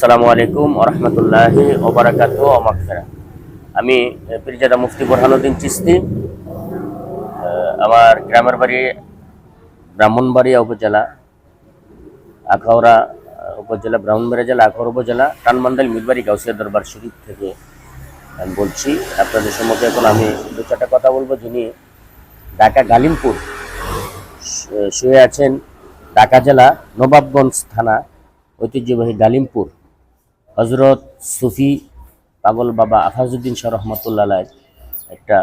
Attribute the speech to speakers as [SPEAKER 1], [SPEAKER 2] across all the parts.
[SPEAKER 1] আসসালামু আলাইকুম ওরহমতুল্লাহ ওবরাকাত মাগফিরা আমি পীরজাদা মুফতি বোরহানুদ্দিন চিস্তি আমার গ্রামের বাড়ি ব্রাহ্মণবাড়িয়া উপজেলা, আখাউড়া উপজেলা, ব্রাহ্মণবাড়িয়া জেলা, আখাউড়া উপজেলা টানমান্দাল মিরবাড়ি গাউসিয়া দরবার শরীফ থেকে আমি বলছি, আপনাদের সম্মুখে এখন আমি দু চারটা কথা বলব। যিনি ঢাকা গালিমপুর শুয়ে আছেন, ঢাকা জেলা নবাবগঞ্জ থানা ঐতিহ্যবাহী গালিমপুর হজরত সুফি পাগল বাবা আফাজুদ্দিন শাহ রহমতুল্লাহ একটা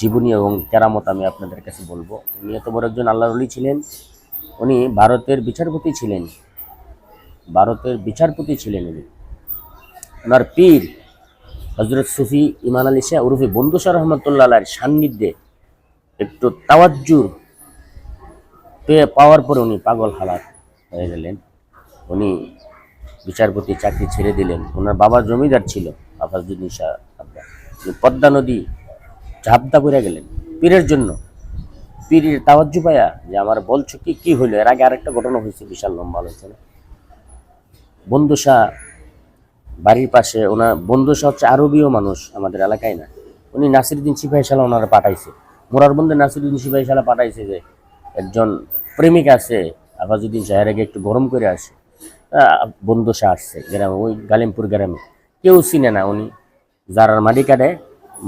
[SPEAKER 1] জীবনী এবং কেরামত আমি আপনাদের কাছে বলব। উনি এত বড় একজন আল্লাহর অলি ছিলেন। উনি ভারতের বিচারপতি ছিলেন। ভারতের বিচারপতি ছিলেন উনি। ওনার পীর হজরত সুফি ইমান আলী শাহ উরুফে বন্ধু শাহ রহমতুল্লাহ সান্নিধ্যে একটু তাওয়াজ্জুর পেয়ে পাওয়ার পরে উনি পাগল হালাত হয়ে গেলেন। উনি বিচারপতি চাকরি ছেড়ে দিলেন। ওনার বাবা জমিদার ছিল, আফাজুদ্দিন শাহ পদ্মা নদী ঝাপদা করে গেলেন। পীরের জন্য। পীরের তাওয়াজ্জু পায়া যে আমার বলছো কি কি হইল? এর আগে আরেকটা ঘটনা হয়েছে, বিশাল লম্বা আলোচনা। বন্ধু শাহ বাড়ির পাশে ওনার বন্ধু শাহ হচ্ছে আরবীয় মানুষ, আমাদের এলাকায় না। উনি নাসিরুদ্দিন সিপাহী শালা ওনারা পাঠাইছে। মোরার বন্ধু নাসিরুদ্দিন সিপাহী শালা পাঠাইছে যে, একজন প্রেমিক আছে, আফাজুদ্দিন শাহের আগে একটু গরম করে আসে। আহ, বন্ধু শাহ আসছে গ্রামে ওই গালিমপুর গ্রামে। কেউ চিনে না উনি। যার মাটি কাটে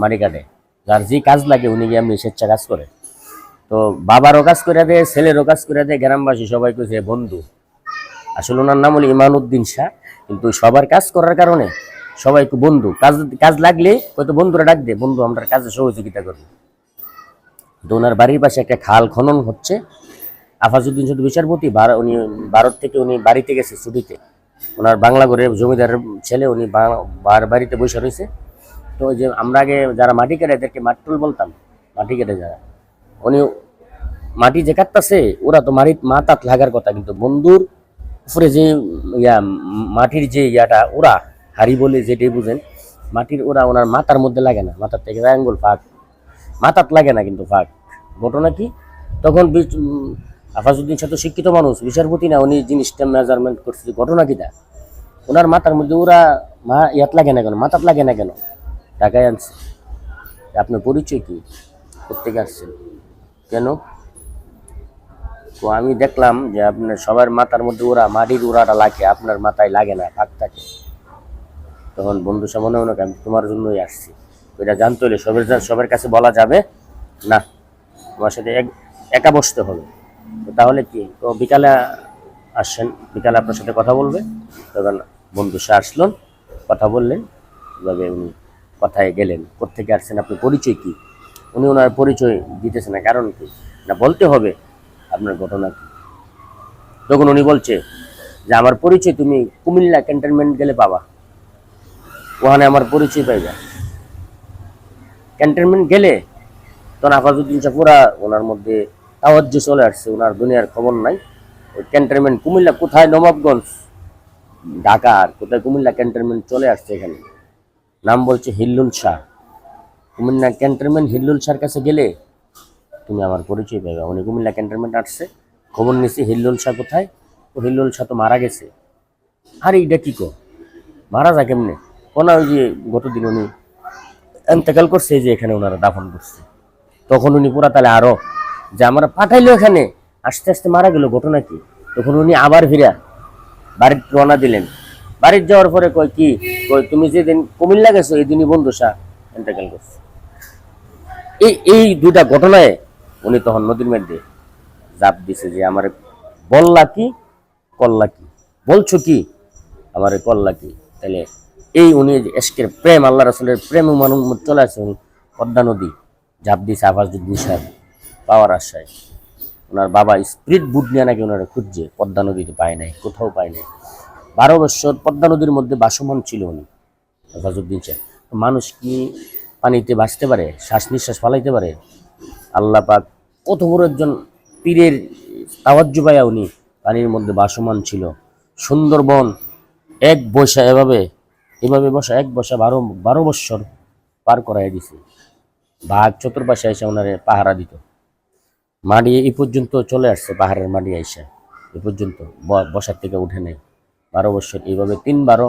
[SPEAKER 1] মাটি কাটে যার যে কাজ লাগে উনি গিয়ে এমনি স্বেচ্ছা কাজ করে। তো বাবারও কাজ করে দেয় ছেলেরও কাজ করে দেয় গ্রামবাসী সবাই কইছে বন্ধু। আসলে ওনার নাম হলো ইমানউদ্দিন শাহ কিন্তু সবার কাজ করার কারণে সবাই বন্ধু। কাজ কাজ লাগলে হয়তো বন্ধুরা ডাক বন্ধু আমরা কাজে সহযোগিতা করব। ওনার বাড়ির পাশে একটা খাল খনন হচ্ছে। আফাজুদ্দিন শুধু বিচারপতি উনি ভারত থেকে উনি বাড়িতে গেছে ছুটিতে। ওনার বাংলা ঘরে জমিদারের ছেলে উনি বাড়িতে বসে রয়েছে। তো যে আমরা আগে যারা মাটি কেটে, এদেরকে মাটুল বলতাম, মাটি কেটে যারা। উনি মাটি যে কাটতেছে, ওরা তো মাটির মাথাত লাগার কথা, কিন্তু বন্ধুর উপরে যে ইয়া, মাটির যে ইয়াটা, ওরা হাড়ি বলে যেটাই বুঝেন, মাটির ওরা ওনার মাথার মধ্যে লাগে না। মাথার থেকে আঙ্গুল ফাঁক। মাথাত লাগে না কিন্তু ফাঁক। ঘটনা কি? তখন আফাজউদ্দিন সাথে শিক্ষিত মানুষ, বিচারপতি না, উনি জিনিসটা মেজারমেন্ট করছে ঘটনা কিটা ওনার মাথার মধ্যে ওরা মা ইয়াত লাগে না কেন, মাথাত লাগে না কেন? টাকায় আনছে। আপনার পরিচয় কি? কোথেকে আসছেন? কেন? তো আমি দেখলাম যে আপনার সবার মাথার মধ্যে ওরা মাটির ওরাটা লাগে, আপনার মাথায় লাগে না, ফাঁক থাকে। তখন বন্ধু সব মনে মনে আমি তোমার জন্যই আসছি। এটা জানতে হলে সবের সবার কাছে বলা যাবে না। তোমার সাথে এক বসতে হবে। তো তাহলে কি? তো বিকালে আসছেন, বিকালে আপনার সাথে কথা বলবে। তখন বন্ধু সে আসলেন কথা বললেন, এভাবে উনি কথায় গেলেন। কোথেকে আসছেন আপনি পরিচয় কি? উনি ওনার পরিচয় দিতেছে না, কারণ কি? না, বলতে হবে আপনার ঘটনা কি। তখন উনি বলছে যে, আমার পরিচয় তুমি কুমিল্লা ক্যান্টনমেন্ট গেলে পাবা। ওখানে আমার পরিচয় পাইবা। ক্যান্টনমেন্ট গেলে তখন আফাজুদ্দিন শাহ ওনার মধ্যে তাওয়াজ্য চলে আসছে, ওনার দুনিয়ার খবর নাই। ওই ক্যান্টনমেন্ট কুমিল্লা কোথায়? নবাবগঞ্জ। ঢাকার কোথায়? কুমিল্লা ক্যান্টনমেন্ট চলে আসছে এখানে। নাম বলছে হিল্লুল শাহ। কুমিল্লা ক্যান্টনমেন্ট হিল্লুল শাহর কাছে গেলে তুমি আমার পরিচয় পাবে উনি কুমিল্লা ক্যান্টনমেন্ট আসছে, খবর নিছি হিল্লুল শাহ কোথায়? ও হিল্লুল শাহ তো মারা গেছে। আর এইটা কি কো মারা যায় কেমনে? কোনা ওই যে গতদিন উনি এন্তেকাল করছে যে এখানে ওনারা দাফন করছে। তখন উনি পুরা তাহলে আরও যে আমরা পাঠাইলো এখানে, আস্তে আস্তে মারা গেল, ঘটনা কি? তখন উনি আবার ফিরা বাড়ির রওনা দিলেন। বাড়ির যাওয়ার পরে কয় কি, কয়, তুমি যেদিন কুমিল্লা গেছো এই দিনই বন্ধু শাহ করছে। এই এই দুইটা ঘটনায় উনি তখন নদীর মধ্যে জাপ দিছে যে, আমার বললা কি কল্লা কি? বলছো কি, আমার কল্লা কি? তাহলে এই উনি এসকের প্রেম, আল্লাহ রাসুলের প্রেম মানুষ চলে আসে পদ্মা নদী ঝাঁপ দিয়েছে আফাজুদ্দিন সাহেব। পাওয়ার আশায় ওনার বাবা স্প্রিট বুট নিয়ে নাকি ওনারা খুঁজছে, পদ্মা নদীতে পায় নাই, কোথাও পায় নাই। বারো বছর পদ্মা নদীর মধ্যে বাসমান ছিল উনি সাহেব। তো মানুষ কি পানিতে বাঁচতে পারে, শ্বাস নিঃশ্বাস ফালাইতে পারে? আল্লাহ পাক কত বড় একজন পীরের তাওয়াজ্জু পায়া উনি, পানির মধ্যে বাসমান ছিল। সুন্দরবন এক বসা এভাবে এভাবে বসা, এক বসা বারো বারো বৎসর পার করাই দিছে। বাঘ চতুর্পাশে এসে ওনারে পাহারা দিত। মাটি এই পর্যন্ত চলে আসছে, পাহাড়ের মাটি আইসা। এ পর্যন্ত বসার থেকে উঠে নেই। বারো বছর, এইভাবে তিন বারো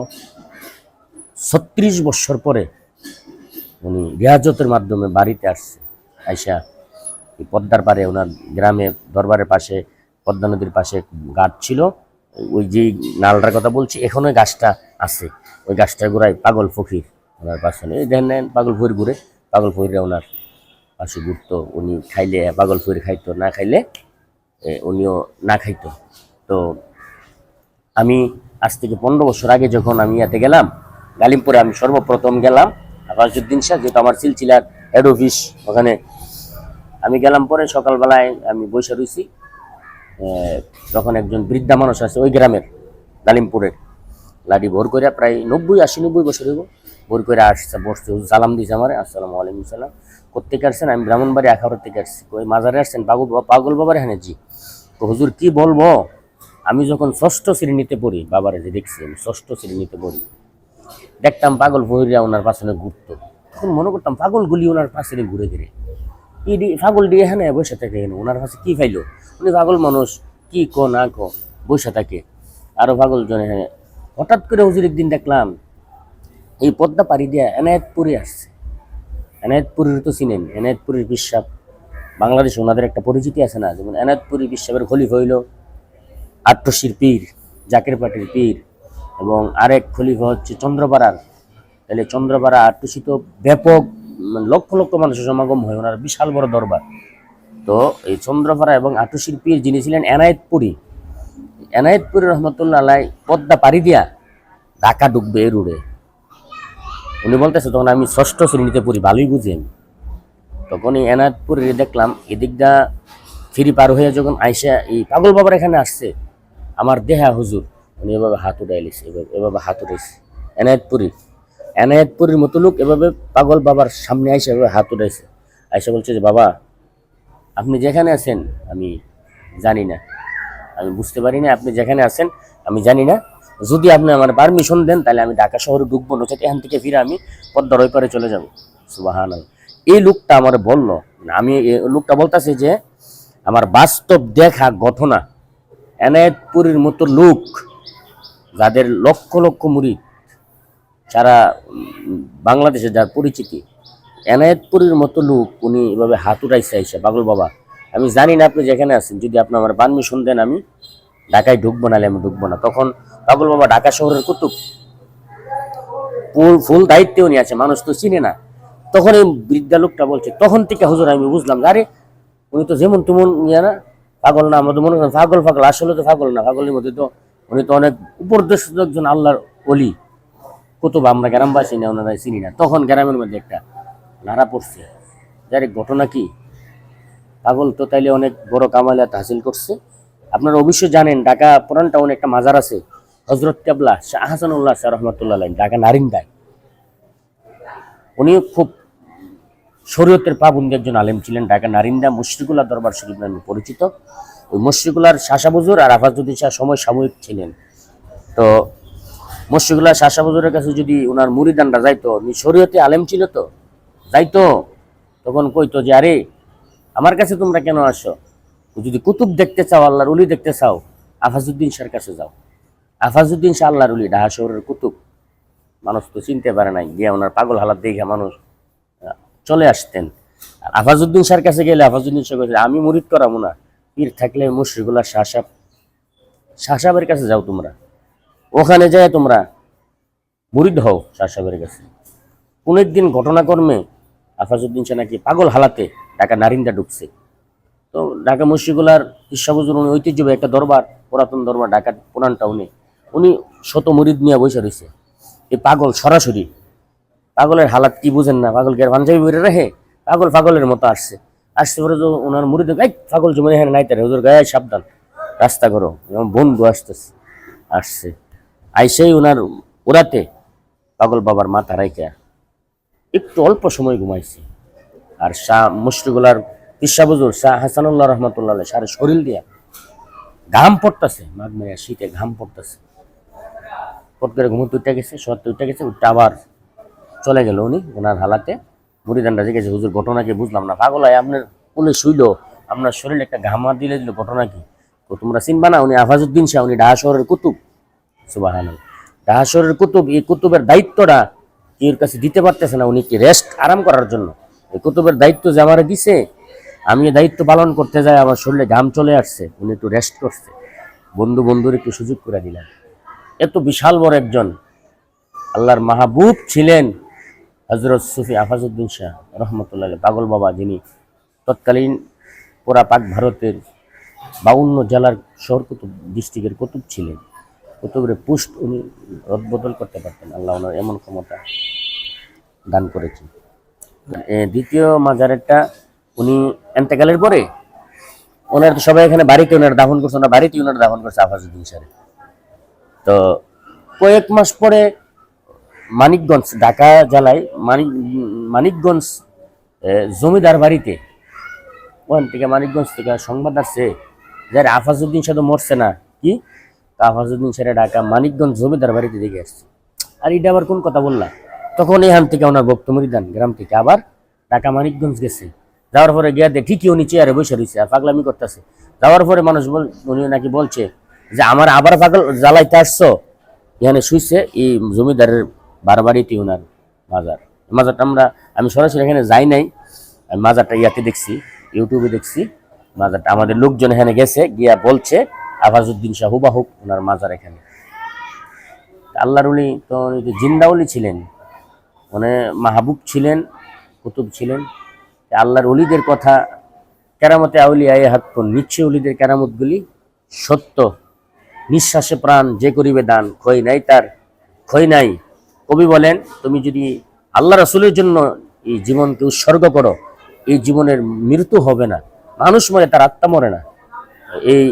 [SPEAKER 1] ছত্রিশ বছর পরে উনি রিয়াজতের মাধ্যমে বাড়িতে আসছে। আইসা পদ্মার পারে ওনার গ্রামে, দরবারের পাশে, পদ্মা নদীর পাশে গাছ ছিল। ওই যে নালটার কথা বলছি, এখনও গাছটা আছে। ওই গাছটা গোড়ায় পাগল ফকির। ওনার পাশে দেখেন, পাগল ফকির ঘুরে, পাগল ফকিরে ওনার পাশে ঘুরতো, উনি খাইলে, পাগল ফকির খাইতো, না খাইলে উনিও না খাইতো। তো আমি আজ থেকে পনেরো বছর আগে যখন আমি ইয়াতে গেলাম, গালিমপুরে আমি সর্বপ্রথম গেলাম আবাসুদ্দিন শাহ, যেহেতু আমার সিলসিলার হেড অফিস ওখানে আমি গেলাম পরে সকালবেলায় আমি বসে রয়েছি তখন একজন বৃদ্ধা মানুষ আছে ওই গ্রামের, গালিমপুরের লাডি ভোর করে প্রায় নব্বই আশি নব্বই বছর হইব। ভোর করে আসছে, বসছে। সালাম দিয়েছে আমার, আসসালামু আলাইকুম, সালাম। কোথেকে আসছেন? আমি ব্রাহ্মণবাড়ি আখাউড়ের থেকে আসছি। ওই মাজারে আসছেন? পাগল পাগল বাবার হ্যাঁ জি। তো হুজুর, কি বলব? আমি যখন ষষ্ঠ শ্রেণীতে পড়ি, বাবারে যে দেখছি, আমি ষষ্ঠ শ্রেণীতে পড়ি, দেখতাম পাগল ভৈরিয়া ওনার পাশনে ঘুরতো। তখন মনে করতাম, পাগলগুলি ওনার পাশে ঘুরে ঘিরে। ই ডি পাগল দিয়ে হ্যাঁ বসে থাকে কেন ওনার পাশে কি ফাইলো উনি পাগল মানুষ, কি ক না ক, বসে থাকে। আরও পাগল জনে হ্যাঁ হঠাৎ করে হুজুর একদিন দেখলাম এই পদ্মা পাড়ি দিয়া এনায়েতপুরে আসছে। এনায়েতপুরের তো চিনেন, এনায়েতপুরের বিশ্বাস বাংলাদেশে ওনাদের একটা পরিচিতি আছে না? যেমন এনায়েতপুরি বিশ্বাসের খলিফ হইল আট্টশির পীর, জাকের পাটির পীর এবং আরেক খলিফা হচ্ছে চন্দ্রপাড়ার। তাহলে চন্দ্রপাড়া আট্টশি তো ব্যাপক লক্ষ লক্ষ মানুষের সমাগম হয় ওনার বিশাল বড় দরবার। তো এই চন্দ্রপাড়া এবং আট্টশির পীর যিনি ছিলেন এনায়েতপুরী এনায়েতপুরি রহমতুল্লাহ আলাই পদ্মা পাড়ি দিয়া ঢাকা ডুববে রুড়ে উনি বলতেছে, তখন আমি ষষ্ঠ শ্রেণীতে পড়ি, ভালোই বুঝি আমি। তখন এই এনায়তপুরে দেখলাম এদিকটা ফিরি পার হয়ে যখন আইসা, এই পাগল বাবার এখানে আসছে, আমার দেহা হুজুর। উনি এভাবে হাত উঠাইলিস এভাবে এভাবে হাত উঠাইছে এনায়তপুরি এনায়তপুরীর মতো লোক এভাবে পাগল বাবার সামনে আইসা এভাবে হাত উঠাইছে। আইসা বলছে যে, বাবা, আপনি যেখানে আছেন, আমি জানি না। আমি বুঝতে পারি না আপনি যেখানে আছেন, আমি জানি না। যদি আপনি আমার পারমিশন দেন, তাহলে আমি ঢাকা শহরে ঢুকবো, নচেত এখান থেকে ফিরে আমি পদ্মার ওই পারে চলে যাব। সুবাহান এই লোকটা আমার বলল, আমি লোকটা বলতেছে যে, আমার বাস্তব দেখা ঘটনা, এনায়েতপুরের মতো লোক, যাদের লক্ষ লক্ষ মুড়ি সারা বাংলাদেশে যার পরিচিতি, এনায়েতপুরের মতো লোক উনি এভাবে হাত উঠাইছে আইসা, পাগল বাবা। আমি জানি না আপনি যেখানে আছেন, যদি আপনি আমার পারমিশন দেন, আমি ঢাকায় ঢুকবো, নাহলে আমি ঢুকবো না। তখন পাগল বাবা ঢাকা শহরের কুতুব। ফুল ফুল দায়িত্বে উনি আছে, মানুষ তো চিনে না। তখন এই বৃদ্ধা লোকটা বলছে, তখন থেকে হুজুর, আমি বুঝলাম আরে, উনি তো যেমন তেমন ইয়ে না, পাগল না আমাদের মনে করেন পাগল পাগল, আসলে তো পাগল না, পাগলের মধ্যে তো, উনি তো অনেক উপদেষ্ট একজন আল্লাহর অলি কুতুব, আমরা গ্রামবাসী না, ওনারা চিনি না। তখন গ্রামের মধ্যে একটা নাড়া পড়ছে। যার ঘটনা কি? পাগল তো তাইলে অনেক বড় কামালিয়াত হাসিল করছে। আপনারা অবশ্যই জানেন, ঢাকা পুরান টাউনে একটা মাজার আছে। হজরত কেবলা শাহ হাসানুল্লাহ শাহ রহমতুল্লাহ ঢাকা নারিন্দায়। উনি খুব শরীয়তের পাবন্দি একজন আলেম ছিলেন। ঢাকা নারিন্দা মুশরিকুল্লাহ দরবার শরীফ নামে পরিচিত। ওই মুশরিকুল্লার শাসাবুজুর আর আফাজুদ্দিন শাহ সময় সাময়িক ছিলেন। তো মুশরিকুল্লাহ শাসাবুজুরের কাছে যদি ওনার মুরিদানরা যাইতো, উনি শরীয়তে আলেম ছিল তো? যাইতো? তখন কইতো যে, আরে, আমার কাছে তোমরা কেন আসো? যদি কুতুব দেখতে চাও, আল্লাহর উলি দেখতে চাও, আফাজুদ্দিন শাহর কাছে যাও। আফাজুদ্দিন শাহ আল্লাহর উলি ঢাকা শহরের কুতুব। মানুষ তো চিনতে পারে নাই, গিয়ে ওনার পাগল হালাত দেখে মানুষ চলে আসতেন। আর আফাজুদ্দিন শাহর কাছে গেলে আফাজুদ্দিন শাহ কাছে আমি মুরিদ করাবো না, পীর থাকলে মুশরিকুল্লাহ শাসাব শাসাবের কাছে যাও তোমরা। ওখানে যায় তোমরা মুরিদ হও শাসাবের কাছে। কোন একদিন ঘটনাকর্মে আফাজুদ্দিন শাহ নাকি পাগল হালাতে ঢাকা নারিন্দা ঢুকছে। তো ঢাকা মুশরিকুলার ইসাবুজুর ঐতিহ্যবাহী একটা দরবার, পুরাতন দরবার ঢাকা পুরান টাউনে। উনি শত মরিদ নিয়ে বসে রয়েছে। এই পাগল সরাসরি। পাগলের হালাত কি বুঝেন না? পাগল গের পাঞ্জাবি বেড়ে রাখে পাগল পাগলের মতো আসছে। আসতে পরে তো ওনার মুড়িতে এই পাগল জমে হ্যাঁ নাই তারে ওদের গায়ে সাবধান। রাস্তা করো বন্ধু আসতেছে, আসছে। আইসেই ওনার ওরাতে পাগল বাবার মাথা রাইকা একটু অল্প সময় ঘুমাইছে। আর শাহ মুশরিকুলার ইসাবুজুর শাহ হাসানুল্লাহ রহমতুল্লাহ সারে শরীর দিয়া ঘাম পড়তেছে মাঘ মেয়া শীতে ঘাম পড়তেছে। পট করে ঘুমোতে উঠে গেছে শোয়াতে উঠে গেছে, উঠে আবার চলে গেল উনি, ওনার হালাতে। মুড়িদানটা জিজ্ঞেসে, হুজুর, ঘটনা কি? বুঝলাম না। পাগল হয়, আপনার কোলে শুইল, আপনার শরীরে একটা ঘামা দিলে দিল, ঘটনা কি? তো তোমরা চিনবা না, উনি আফাজুদ্দিন শাহ, উনি ঢাকা শহরের কুতুব। সুবাহান শহরের কুতুব, এই কুতুবের দায়িত্বটা এর কাছে দিতে পারতেছে না, উনি কি রেস্ট আরাম করার জন্য? এই কুতুবের দায়িত্ব যে আমার দিছে, আমি দায়িত্ব পালন করতে যাই, আমার শরীরে ঘাম চলে আসছে, উনি একটু রেস্ট করছে। বন্ধু বন্ধুর একটু সুযোগ করে দিলাম এত বিশাল বড় একজন আল্লাহর মাহবুব ছিলেন হজরত সুফি আফাজউদ্দিন শাহ রহমতুল্লাহ পাগল বাবা যিনি তৎকালীন পুরা পাক ভারতের বাউন্ন জেলার শহর কুতুব ডিস্ট্রিক্টের কুতুব ছিলেন। কুতুবের পুষ্ট উনি রদবদল করতে পারতেন, আল্লাহ ওনার এমন ক্ষমতা দান করেছেন। দ্বিতীয় মাজারেরটা উনি এন্তেকালের পরে, ওনার তো সবাই এখানে বাড়িতে ওনার দাফন করছে, ওনার বাড়িতে ওনার দাফন করছে আফাজউদ্দিন সাহেব তো কয়েক মাস পরে মানিকগঞ্জ, ঢাকা জেলায় মানিক, মানিকগঞ্জ জমিদার বাড়িতে, ওখান থেকে মানিকগঞ্জ থেকে সংবাদ আসছে যে আরে আফাজউদ্দিন সাহেব মরছে না। কি? তা আফাজউদ্দিন সাহেব ঢাকা মানিকগঞ্জ জমিদার বাড়িতে দেখে আসছে। আর এটা আবার কোন কথা বললাম তখন এখান থেকে ওনার বক্ত মরিদান গ্রাম থেকে আবার ঢাকা মানিকগঞ্জ গেছে। যাওয়ার পরে গিয়া দেখি ঠিকই উনি চেয়ারে বসে রয়েছে আর পাগলামি করতেছে। যাওয়ার পরে মানুষ বল উনি নাকি বলছে যে আমার আবার পাগল জ্বালাইতে আসছো, এখানে শুইছে এই জমিদারের বারবাড়িতে ওনার মাজার। মাজারটা আমরা আমি সরাসরি এখানে যাই নাই, আমি মাজারটা ইয়াতে দেখছি, ইউটিউবে দেখছি। মাজারটা আমাদের লোকজন এখানে গেছে, গিয়া বলছে, আফাজউদ্দিন শাহ হুবাহুব ওনার মাজার এখানে। আল্লাহর উনি তো জিন্দাউলি ছিলেন মানে মাহবুব ছিলেন, কুতুব ছিলেন। আল্লাহর অলিদের কথা, কেরামতে আউলিয়া এ হাত নিচ্ছে অলিদের কেরামতগুলি সত্য। নিঃশ্বাসে প্রাণ যে করিবে দান, ক্ষয় নাই তার, ক্ষয় নাই। কবি বলেন, তুমি যদি আল্লাহ রাসূলের জন্য এই জীবনকে উৎসর্গ করো, এই জীবনের মৃত্যু হবে না। মানুষ মরে, তার আত্মা মরে না। এই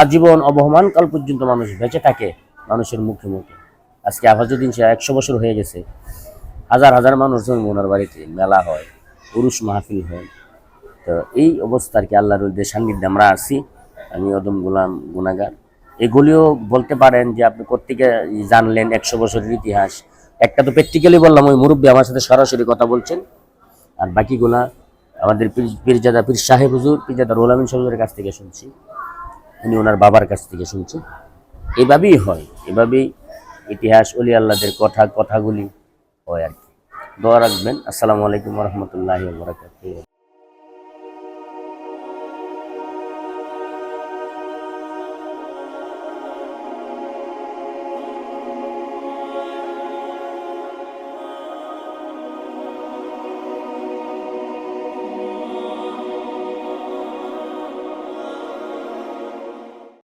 [SPEAKER 1] আজীবন অবহমান কাল পর্যন্ত মানুষ বেঁচে থাকে, মানুষের মুখে মুখে। আজকে আফাজুদ্দিন সে একশো বছর হয়ে গেছে। হাজার হাজার মানুষ জন্ম, ওনার বাড়িতে মেলা হয়, পুরুষ মাহফিল হয়। তো এই অবস্থা আর কি আল্লাহর সান্নিধ্যে আমরা আছি আমি অদম গোলাম গুনাগার এগুলিও বলতে পারেন যে আপনি কোথেকে জানলেন একশো বছরের ইতিহাস? একটা তো প্র্যাকটিক্যালি বললাম, ওই মুরব্বী আমার সাথে সরাসরি কথা বলছেন। আর বাকিগুলা আমাদের পীর- পীরজাদা পীর সাহেব হুজুর, পীরজাদা রোলামিন হুজুরের কাছ থেকে শুনছি। উনি ওনার বাবার কাছ থেকে শুনছি। এভাবেই হয়, এভাবেই ইতিহাস, অলি আল্লাহদের কথা, কথাগুলি হয় আর কি। দোয়া রাখবেন। আসসালামু আলাইকুম রহমতুল্লাহ বরাকাতুহ।